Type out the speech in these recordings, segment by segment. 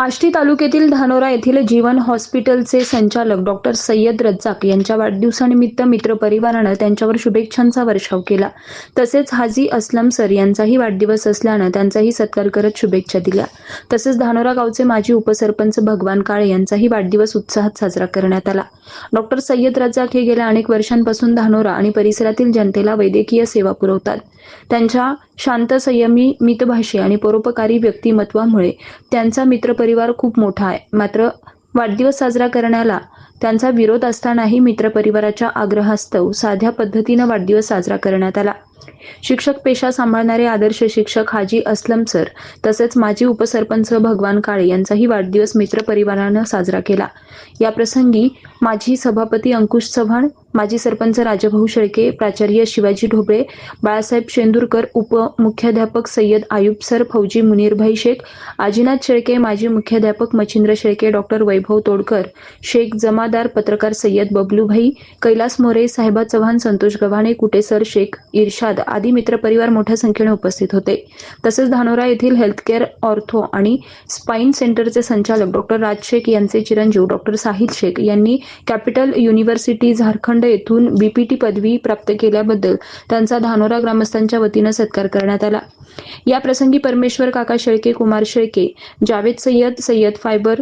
आष्टी तालुक्यातील धानोरा येथील जीवन हॉस्पिटलचे संचालक डॉक्टर सय्यद रज्जाक यांच्या वाढदिवसानिमित्त मित्रपरिवारानं त्यांच्यावर शुभेच्छांचा वर्षाव केला. तसेच हाजी असलम सर यांचाही वाढदिवस असल्यानं त्यांचाही सत्कार करत शुभेच्छा दिल्या. तसेच धानोरा गावचे माजी उपसरपंच भगवान काळे यांचाही वाढदिवस उत्साहात साजरा करण्यात आला. डॉक्टर सय्यद रज्जाक हे गेल्या अनेक वर्षांपासून धानोरा आणि परिसरातील जनतेला वैद्यकीय सेवा पुरवतात. त्यांच्या शांत संयमी मितभाषी आणि परोपकारी व्यक्तिमत्वामुळे त्यांचा मित्रपरिवार खूप मोठा आहे. मात्र वाढदिवस साजरा करण्याला त्यांचा विरोध असतानाही मित्रपरिवाराच्या आग्रहास्तव साध्या पद्धतीनं वाढदिवस साजरा करण्यात आला. शिक्षक पेशा सांभाळणारे आदर्श शिक्षक हाजी असलम सर तसेच माजी उपसरपंच भगवान काळे यांचाही वाढदिवस मित्रपरिवारानं साजरा केला. या प्रसंगी माजी सभापती अंकुश चव्हाण माजी सरपंच राजभाऊ शेळके प्राचार्य शिवाजी ढोबळे बाळासाहेब शेंदूरकर उपमुख्याध्यापक सय्यद आयुब सर फौजी मुनीरभाई शेख आजीनाथ शेळके माजी मुख्याध्यापक मच्छिंद्र शेळके डॉक्टर वैभव तोडकर शेख जमादार पत्रकार सय्यद बबलूभाई कैलास मोरे साहेबा चव्हाण संतोष गव्हाणे कुटेसर शेख इर्शाद आदी मित्रपरिवार मोठ्या संख्येने उपस्थित होते. तसेच धानोरा येथील हेल्थकेअर ऑर्थो आणि स्पाईन सेंटरचे संचालक डॉक्टर राज शेख यांचे चिरंजीव डॉक्टर साहिल शेख यांनी कॅपिटल युनिव्हर्सिटी झारखंड येथून बीपीटी पदवी प्राप्त केल्याबद्दल त्यांचा धानोरा ग्रामस्थांच्या वतीनं सत्कार करण्यात आला. या प्रसंगी परमेश्वर काका शेळके कुमार शेळके जावेद सय्यद सय्यद फायबर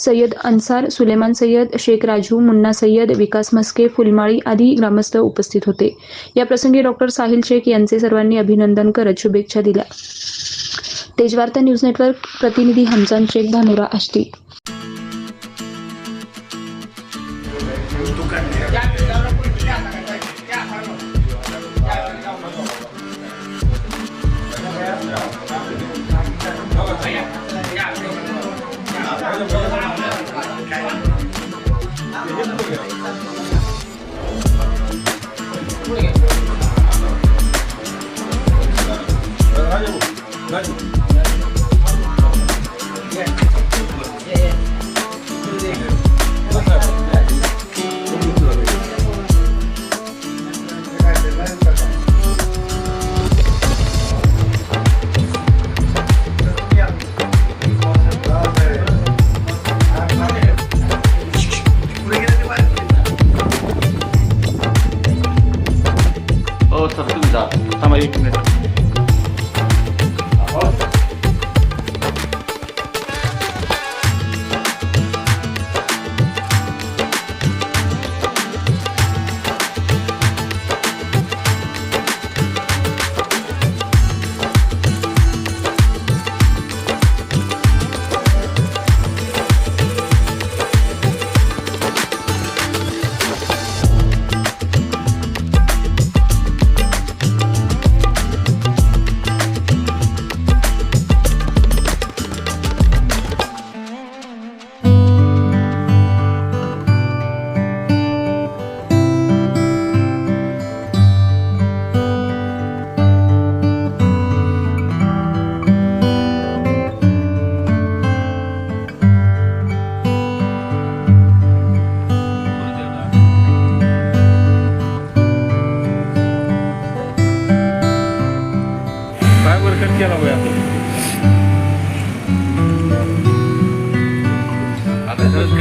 सय्यद अन्सार सुलेमान सय्यद शेख राजू मुन्ना सय्यद विकास मस्के फुलमाळी आदी ग्रामस्थ उपस्थित होते. या प्रसंगी डॉक्टर साहिल शेख यांचे सर्वांनी अभिनंदन करत शुभेच्छा दिल्या. तेजवार्ता न्यूज नेटवर्क प्रतिनिधी हमजान शेख धानोरा आष्टी.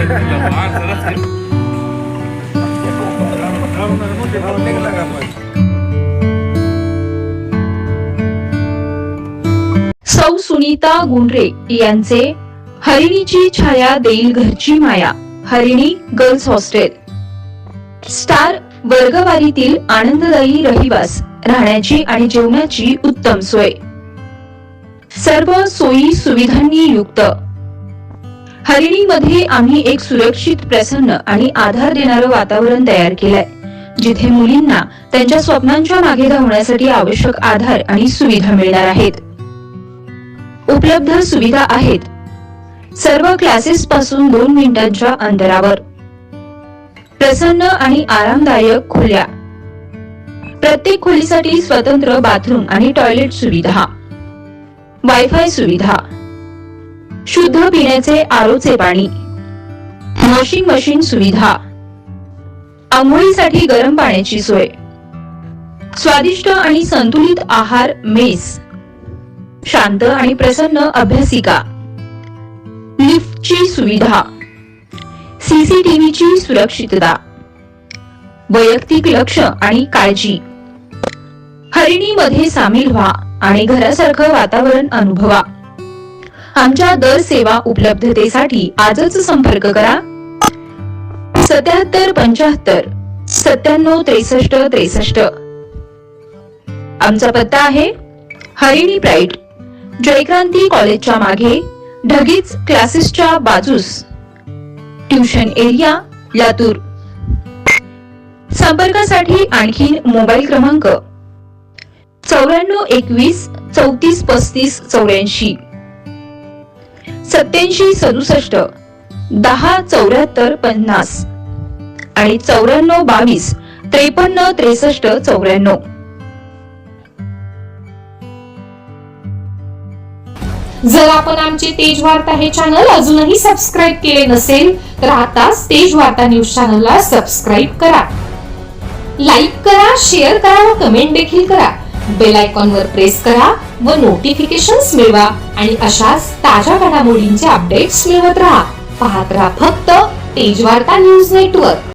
सौ सुनीता गुंडरे यांचे हरिणीची छाया देईल घरची माया हरिणी गर्ल्स हॉस्टेल. स्टार वर्गवारीतील आनंददायी रहिवास राहण्याची आणि जेवणाची उत्तम सोय. सर्व सोयी सुविधांनी युक्त. हरिणीमध्ये आम्ही एक सुरक्षित प्रसन्न आणि आधार देणारं वातावरण तयार केलंय जिथे मुलींना त्यांच्या स्वप्नांच्या मागे धावण्यासाठी आवश्यक आधार आणि सुविधा मिळणार आहेत. उपलब्ध सुविधा आहेत. सर्व क्लासेस पासून दोन मिनिटांच्या अंतरावर. प्रसन्न आणि आरामदायक खोल्या. प्रत्येक खोलीसाठी स्वतंत्र बाथरूम आणि टॉयलेट सुविधा. वायफाय सुविधा. शुद्ध पिण्याचे आरोचे पाणी. वॉशिंग मशीन सुविधा. आंघोळीसाठी गरम पाण्याची सोय. स्वादिष्ट आणि संतुलित आहार मेस. शांत आणि प्रसन्न अभ्यासिका. ची सुविधा. सीसीटीव्हीची सुरक्षितता. वैयक्तिक लक्ष आणि काळजी. हरिणीमध्ये सामील व्हा आणि घरासारखं वातावरण अनुभवा. आमच्या दर सेवा उपलब्धतेसाठी आजच संपर्क करा. सत्याहत्तर पंच्याहत्तर सत्त्याण्णव त्रेसष्ट त्रेसष्ट. आमचा पत्ता आहे हरिणी प्राईड जयक्रांती कॉलेजच्या मागे ढगीच क्लासेसच्या बाजूस. Tuition area Latur. संपर्कासाठी आणखी मोबाईल क्रमांक चौऱ्याण्णव एकवीस चौतीस पस्तीस चौऱ्याऐंशी. सत्याऐंशी सदुसष्ट दहा चौऱ्याहत्तर पन्नास आणि चौऱ्याण्णव बावीस त्रेपन्न त्रेसष्ट चौऱ्याण्णव. जर आपण आमचे तेज वार्ता हे चॅनल अजूनही सबस्क्राईब केले नसेल तर आताच तेज वार्ता न्यूज चॅनलला सबस्क्राईब करा. लाईक करा शेअर करा व कमेंट देखील करा. बेल आयकॉन वर प्रेस करा व नोटिफिकेशन्स मिळवा आणि अशाच ताज्या घडामोडींचे अपडेट्स मिळवत राहा. पाहत राहा फक्त तेजवार्ता न्यूज नेटवर्क.